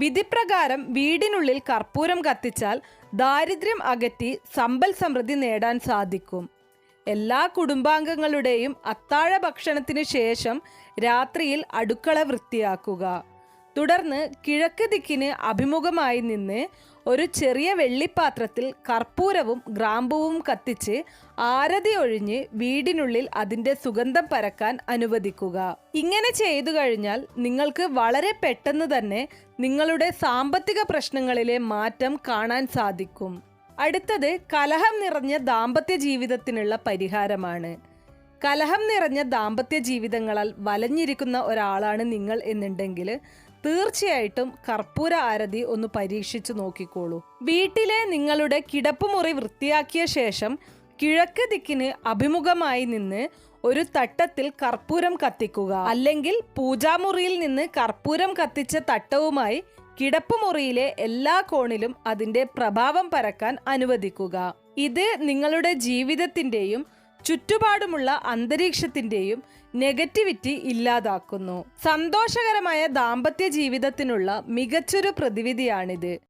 വിധിപ്രകാരം വീടിനുള്ളിൽ കർപ്പൂരം കത്തിച്ചാൽ ദാരിദ്ര്യം അകറ്റി സമ്പൽ സമൃദ്ധി നേടാൻ സാധിക്കും. എല്ലാ കുടുംബാംഗങ്ങളുടെയും അത്താഴ ഭക്ഷണത്തിനു ശേഷം രാത്രിയിൽ അടുക്കള വൃത്തിയാക്കുക. തുടർന്ന് കിഴക്ക് ദിക്കിന് അഭിമുഖമായി നിന്ന് ഒരു ചെറിയ വെള്ളിപ്പാത്രത്തിൽ കർപ്പൂരവും ഗ്രാമ്പുവും കത്തിച്ച് ആരതി ഒഴിഞ്ഞ് വീടിനുള്ളിൽ അതിന്റെ സുഗന്ധം പരക്കാൻ അനുവദിക്കുക. ഇങ്ങനെ ചെയ്തു കഴിഞ്ഞാൽ നിങ്ങൾക്ക് വളരെ പെട്ടെന്ന് തന്നെ നിങ്ങളുടെ സാമ്പത്തിക പ്രശ്നങ്ങളിലെ മാറ്റം കാണാൻ സാധിക്കും. അടുത്തത് കലഹം നിറഞ്ഞ ദാമ്പത്യ ജീവിതത്തിനുള്ള പരിഹാരമാണ്. കലഹം നിറഞ്ഞ ദാമ്പത്യ ജീവിതങ്ങളാൽ വലഞ്ഞിരിക്കുന്ന ഒരാളാണ് നിങ്ങൾ എന്നുണ്ടെങ്കിൽ തീർച്ചയായിട്ടും കർപ്പൂര ആരതി ഒന്ന് പരീക്ഷിച്ചു നോക്കിക്കോളൂ. വീട്ടിലെ നിങ്ങളുടെ കിടപ്പുമുറി വൃത്തിയാക്കിയ ശേഷം കിഴക്ക് ദിക്കിന് അഭിമുഖമായി നിന്ന് ഒരു തട്ടത്തിൽ കർപ്പൂരം കത്തിക്കുക. അല്ലെങ്കിൽ പൂജാമുറിയിൽ നിന്ന് കർപ്പൂരം കത്തിച്ച തട്ടവുമായി കിടപ്പുമുറിയിലെ എല്ലാ കോണിലും അതിന്റെ പ്രഭാവം പരക്കാൻ അനുവദിക്കുക. ഇത് നിങ്ങളുടെ ജീവിതത്തിന്റെയും ചുറ്റുപാടുമുള്ള അന്തരീക്ഷത്തിന്റെയും നെഗറ്റിവിറ്റി ഇല്ലാതാക്കുന്നു. സന്തോഷകരമായ ദാമ്പത്യ ജീവിതത്തിനുള്ള മികച്ചൊരു പ്രതിവിധിയാണിത്.